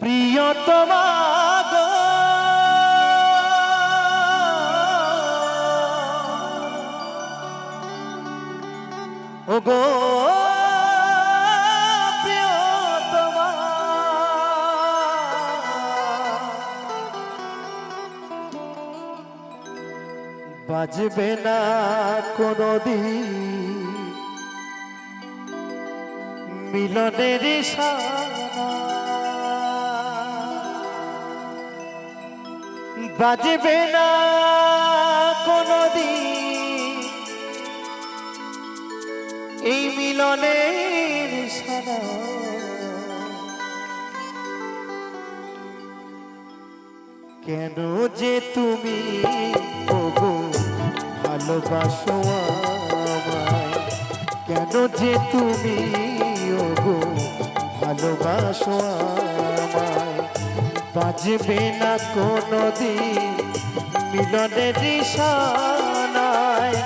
প্রিয়তমা। বাজবে না কোনদিন মিলনের সানা বাজবে না কোনদিন। এই মিলনের কেন যে তুমি ওগো ভালোবাসো আমায়? কেন যে তুমি ওগো ভালোবাসো আমায়? বাজবে না কোনো দিন মিলনের নিশানায়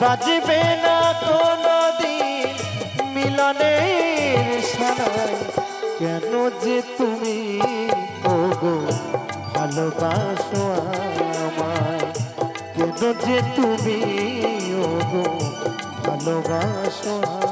বাজবে না কোনো দিন মিলনের সানায় কেন যে তুমি, ওগো, ভালোবাসো আমায়। কেন যে তুমি, ওগো, ভালোবাসো আমায়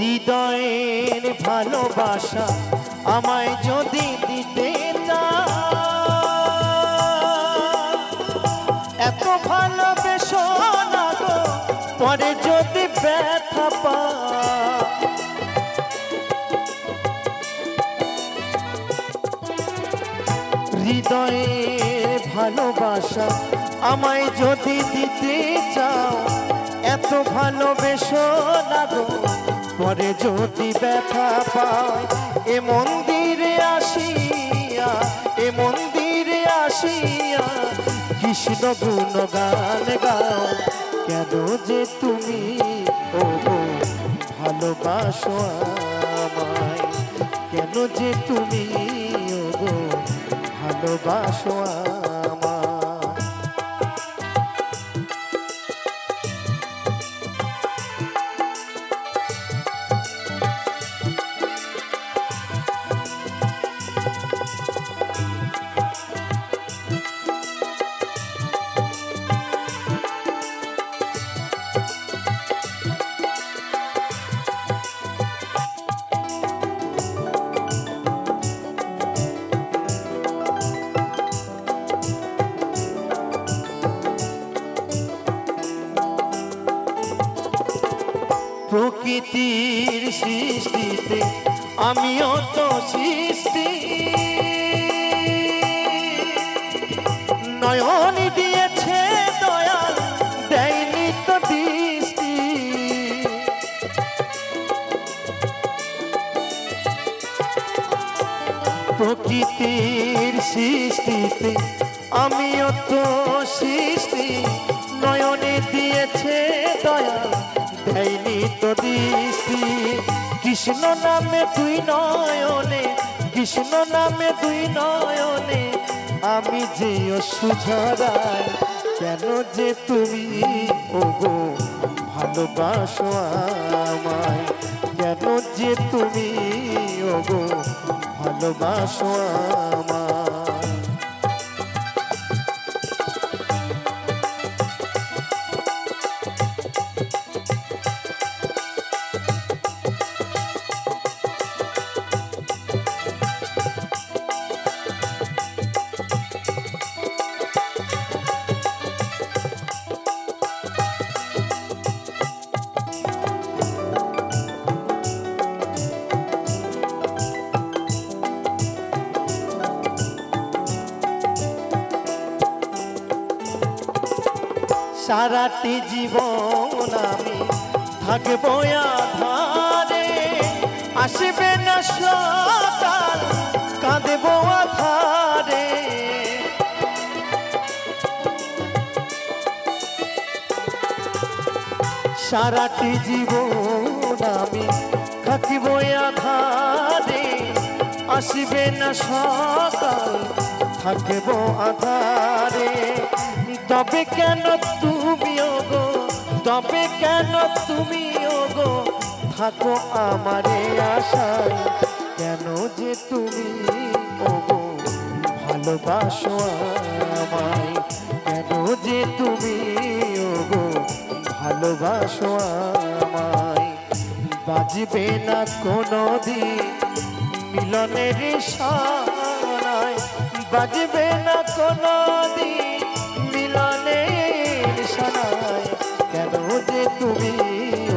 হৃদয়ের ভালোবাসা আমায় যদি দিতে চাও, এত ভালোবেসো না গো পরে যদি ব্যথা পা হৃদয়ের ভালোবাসা আমায় যদি দিতে চাও এত ভালোবেসো না গো পরে যদি ব্যথা পায়, এ মন্দিরে আসিয়া, এ মন্দিরে আসিয়া কৃষ্ণ গুণ গান গাও। কেন যে তুমি, ও ভালোবাসো আমায়। কেন যে তুমি, ও ভালোবাসো আমায় প্রকৃতির সৃষ্টিতে, আমিও তো সৃষ্টি। নয়ন দিয়েছে দয়াল, দেয়নি তো দৃষ্টি। প্রকৃতির সৃষ্টিতে, আমিও তো সৃষ্টি। নয়নে দিয়েছে দয়া দেয়নি তো দৃষ্টি কৃষ্ণ নামে দুই নয়নে, কৃষ্ণ নামে দুই নয়নে, আমি যে সুঝরাই কেন যে তুমি ওগো ভালোবাসো আমায়? কেন যে তুমি ওগো ভালোবাসো আমায় সারাটি জীবন আমি থাকব আধারে। আসবে না সকাল, কাঁদবো আধারে। সারাটি জীবন আমি থাকিব আধারে। আসবে না সকাল, থাকব আধারে। তবে কেন তুমি গো তবে কেন তুমি গো থাকো আমারে আশায়, কেন যে তুমি ওগো? ভালোবাসো আমায়, কেন যে তুমি ওগো? ভালোবাসো আমায়। বাজবে না কোনো দিন মিলনের সানায় বাজবে না কোনো দিন মিলনের সানায়। কেন যে তুমি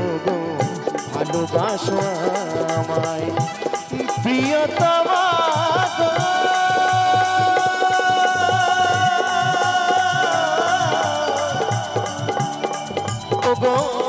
ওগো ভালোবাসো আমায়। প্রিয়তমা গো